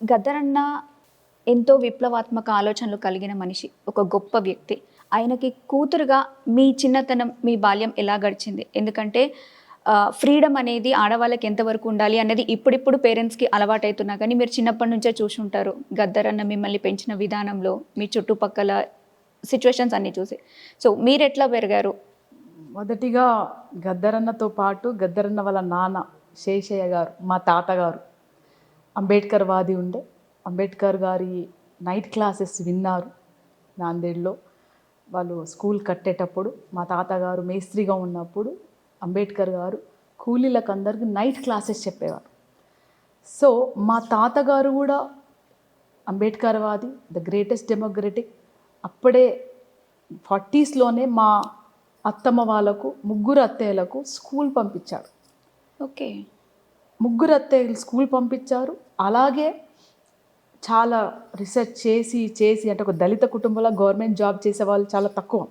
గద్దరన్న ఎంతో విప్లవాత్మక ఆలోచనలు కలిగిన మనిషి ఒక గొప్ప వ్యక్తి. ఆయనకి కూతురుగా మీ చిన్నతనం మీ బాల్యం ఎలా గడిచింది? ఎందుకంటే ఫ్రీడమ్ అనేది ఆడవాళ్ళకి ఎంతవరకు ఉండాలి అనేది ఇప్పుడిప్పుడు పేరెంట్స్కి అలవాటవుతున్నా కానీ మీరు చిన్నప్పటి నుంచే చూసి ఉంటారు. గద్దరన్న మిమ్మల్ని పెంచిన విధానంలో మీ చుట్టుపక్కల సిచ్యువేషన్స్ అన్నీ చూసి. సో మీరు ఎట్లా పెరిగారు? మొదటిగా గద్దరన్నతో పాటు గద్దరన్న వాళ్ళ నాన్న శేషయ్య గారు మా తాతగారు. అంబేద్కర్ వాది ఉండే. అంబేద్కర్ గారి నైట్ క్లాసెస్ విన్నారు నాందేడ్లో. వాళ్ళు స్కూల్ కట్టేటప్పుడు మా తాతగారు మేస్త్రిగా ఉన్నప్పుడు అంబేద్కర్ గారు కూలీలకు అందరికీ నైట్ క్లాసెస్ చెప్పేవారు. సో మా తాతగారు కూడా అంబేద్కర్ వాది ద గ్రేటెస్ట్ డెమోక్రటిక్. అప్పుడే ఫార్టీస్లోనే మా అత్తమ్మ వాళ్ళకు ముగ్గురు అత్తయ్యలకు స్కూల్ పంపించాడు ఓకే. ముగ్గురు అత్తయ్యలు స్కూల్ పంపించారు. అలాగే చాలా రీసెర్చ్ చేసి చేసి అంటే ఒక దళిత కుటుంబంలో గవర్నమెంట్ జాబ్ చేసే వాళ్ళు చాలా తక్కువ.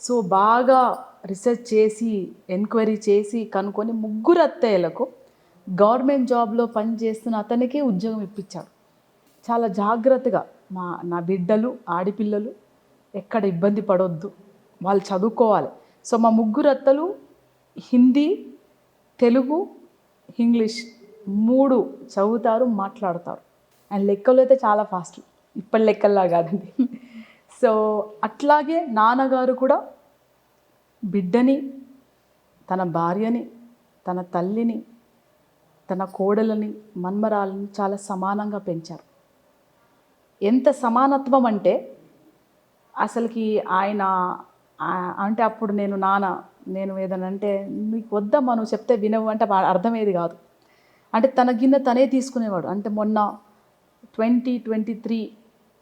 సో బాగా రీసెర్చ్ చేసి ఎంక్వైరీ చేసి కనుక్కొని ముగ్గురు అత్తయ్యలకు గవర్నమెంట్ జాబ్లో పనిచేస్తున్న అతనికే ఉద్యోగం ఇప్పించాడు చాలా జాగ్రత్తగా మా నా బిడ్డలు ఆడపిల్లలు ఎక్కడ ఇబ్బంది పడొద్దు. వాళ్ళు చదువుకోవాలి. సో మా ముగ్గురు అత్తలు హిందీ తెలుగు ఇంగ్లీష్ మూడు చదువుతారు మాట్లాడతారు. అండ్ లెక్కలు అయితే చాలా ఫాస్ట్ ఇప్పటి లెక్కల్లా కాదండి. సో అట్లాగే నాన్నగారు కూడా బిడ్డని తన భార్యని తన తల్లిని తన కోడలని మన్మరాలని చాలా సమానంగా పెంచారు. ఎంత సమానత్వం అంటే అసలుకి ఆయన అంటే అప్పుడు నేను నాన్న నేను ఏదైనా అంటే నీకు వద్దమ్మా నువ్వు చెప్తే వినవు అంటే అర్థమేది కాదు. అంటే తన గిన్నె తనే తీసుకునేవాడు. అంటే మొన్న ట్వంటీ ట్వంటీ త్రీ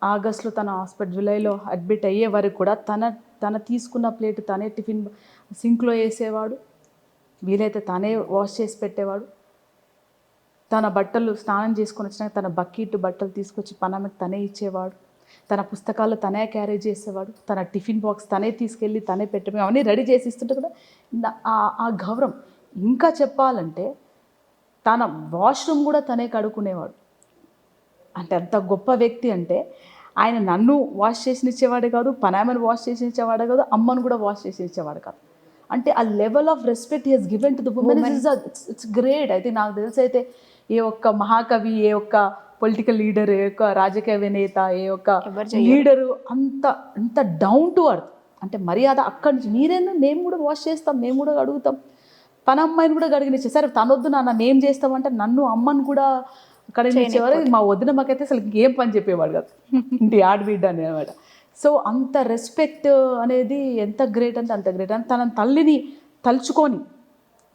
ఆగస్ట్లో తన హాస్పిటల్ జూలైలో అడ్మిట్ అయ్యే వరకు కూడా తన తన తీసుకున్న ప్లేట్ తనే టిఫిన్ సింక్లో వేసేవాడు. వీలైతే తనే వాష్ చేసి పెట్టేవాడు. తన బట్టలు స్నానం చేసుకొని వచ్చినాక తన బకెట్ బట్టలు తీసుకొచ్చి పనమకి తనే ఇచ్చేవాడు. తన పుస్తకాలు తనే క్యారీ చేసేవాడు తన టిఫిన్ బాక్స్ తనే తీసుకెళ్ళి తనే పెట్టడం అవన్నీ రెడీ చేసి ఇస్తుంటే కూడా ఆ- గౌరవం. ఇంకా చెప్పాలంటే తన వాష్రూమ్ కూడా తనే కడుక్కునేవాడు. అంటే అంత గొప్ప వ్యక్తి అంటే ఆయన నన్ను వాష్ చేసినిచ్చేవాడే కాదు పనామని వాష్ చేసినిచ్చేవాడే కాదు అమ్మను కూడా వాష్ చేసి ఇచ్చేవాడు కాదు. అంటే ఆ level of respect he's given to the women it's great అయితే నాకు తెలిసి అయితే ఏ ఒక్క మహాకవి ఏ ఒక్క పొలిటికల్ లీడర్ ఏ ఒక్క రాజకీయ నేత ఏ ఎవరు లీడరు అంత అంత డౌన్ టు అర్త్ అంటే మర్యాద అక్కడి నుంచి మీరేనా మేము కూడా వాష్ చేస్తాం మేము కూడా అడుగుతాం పని అమ్మాయిని కూడా గడిగినిచ్చే సరే తనొద్దు నాన్న మేము చేస్తామంటే నన్ను అమ్మని కూడా కడిగినిచ్చేవారు మా వదిన మాకైతే అసలు ఏం పని చెప్పేవాడు కాదు. ఇంటి ఆడబిడ్డ అనేవాడు సో అంత రెస్పెక్ట్ అనేది ఎంత గ్రేట్ అంటే అంత గ్రేట్ అంటే తన తల్లిని తలుచుకొని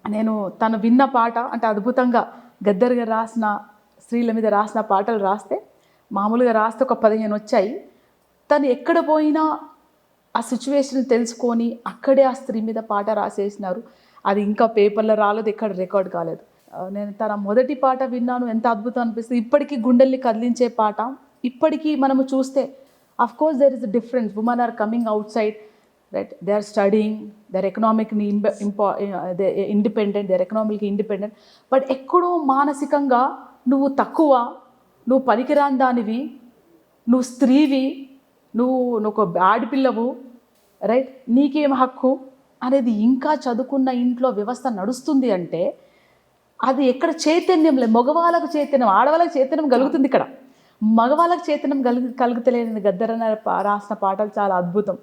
నేను తను విన్న పాట అంటే అద్భుతంగా గద్దర్గా రాసిన స్త్రీల మీద రాసిన పాటలు రాస్తే మామూలుగా రాస్తే ఒక పదిహేను వచ్చాయి. తను ఎక్కడ పోయినా ఆ సిచ్యువేషన్ తెలుసుకొని అక్కడే ఆ స్త్రీ మీద పాట రాసేసినారు. అది ఇంకా పేపర్లో రాలేదు ఎక్కడ రికార్డ్ కాలేదు. నేను తన మొదటి పాట విన్నాను ఎంత అద్భుతం అనిపిస్తుంది. ఇప్పటికీ గుండెల్ని కదిలించే పాట. ఇప్పటికీ మనము చూస్తే of course there is difference women are coming outside right they are studying their ఎకనామిక్ని ఇంపా independent their economic independent but ఎక్కడో మానసికంగా నువ్వు తక్కువ నువ్వు పనికిరాని దానివి నువ్వు స్త్రీవి నువ్వు నువ్వు ఒక ఆడపిల్లవు రైట్? నీకేం హక్కు? అనేది ఇంకా చదువుకున్న ఇంట్లో వ్యవస్థ నడుస్తుంది అంటే అది ఎక్కడ చైతన్యం లేదు మగవాళ్ళకు చైతన్యం ఆడవాళ్ళకి చైతన్యం కలుగుతుంది ఇక్కడ. మగవాళ్ళకు చైతన్యం కలుగు కలుగుతలేని గద్దరన్న రాసిన పాటలు చాలా అద్భుతం.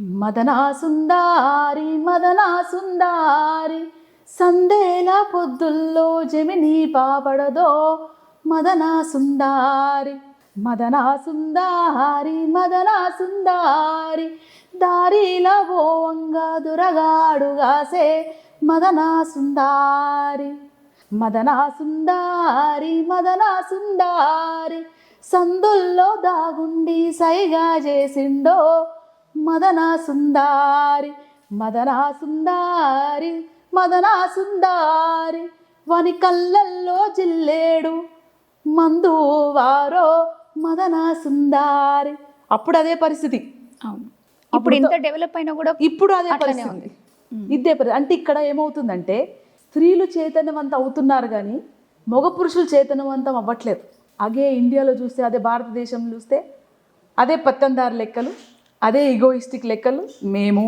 మదనా సుందారి మదనా సుందారి సందేల పొద్దుల్లో జమిని పాపడదో మదనా సుందారి మదనా సుందారి మదనా సుందారి దారిల ఓంగా దురగాడుగాసే మదనా సుందారి మదనా సుందారి మదనా సుందారి సందుల్లో దాగుండి సైగా చేసిండో మదనా సుందారి మదనా సుందారి మదనా సుందారి వాని కళ్ళల్లో జిల్లేడు మందు వారో మదనా సుందారి అప్పుడు అదే పరిస్థితి. అవును. ఇప్పుడు ఇంత డెవలప్ అయినా కూడా ఇప్పుడు అదే పరిస్థితి. ఉంది. ఇదే పరిస్థితి అంటే ఇక్కడ ఏమవుతుందంటే స్త్రీలు చైతన్యవంతం అవుతున్నారు కానీ మగ పురుషులు చైతన్యవంతం అవ్వట్లేదు. అదే ఇండియాలో చూస్తే అదే భారతదేశంలో చూస్తే అదే పత్తందారు లెక్కలు అదే ఈగోయిస్టిక్ లెక్కలు మేము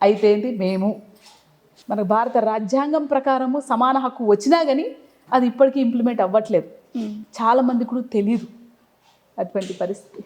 అయితే ఏంటి మేము మన భారత రాజ్యాంగం ప్రకారము సమాన హక్కు వచ్చినా కానీ అది ఇప్పటికీ ఇంప్లిమెంట్ అవ్వట్లేదు. చాలామంది కూడా తెలియదు అటువంటి పరిస్థితి.